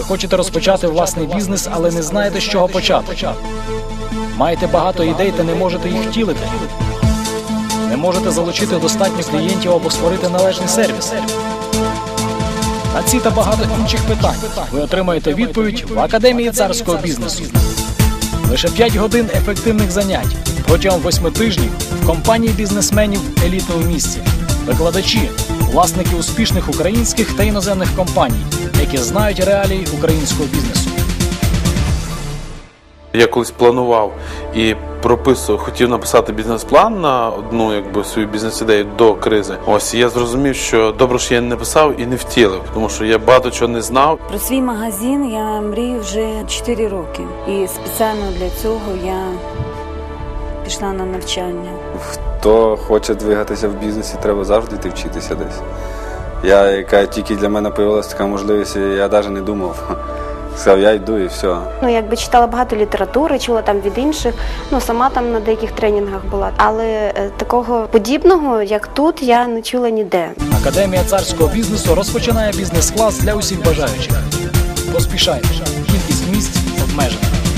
Ви хочете розпочати власний бізнес, але не знаєте, з чого почати. Маєте багато ідей та не можете їх втілити. Не можете залучити достатньо клієнтів або створити належний сервіс. На ці та багато інших питань ви отримаєте відповідь в Академії царського бізнесу. Лише 5 годин ефективних занять протягом 8 тижнів в компанії бізнесменів в елітному місці. Викладачі, власники успішних українських та іноземних компаній, які знають реалії українського бізнесу. Я колись планував і прописував, хотів написати бізнес-план на одну якби свою бізнес-ідею до кризи. Ось і я зрозумів, що добре, що я не писав і не втілив, тому що я багато чого не знав. Про свій магазин я мрію вже 4 роки. І спеціально для цього я пішла на навчання. Хто хоче двигатися в бізнесі, треба завжди йти вчитися десь. Я, яка тільки для мене з'явилася така можливість, я навіть не думав. Сказав, я йду і все. Ну, якби читала багато літератури, чула там від інших. Ну сама там на деяких тренінгах була. Але е, такого подібного, як тут, я не чула ніде. Академія царського бізнесу розпочинає бізнес-клас для усіх бажаючих. Поспішайте, кількість місць обмежена.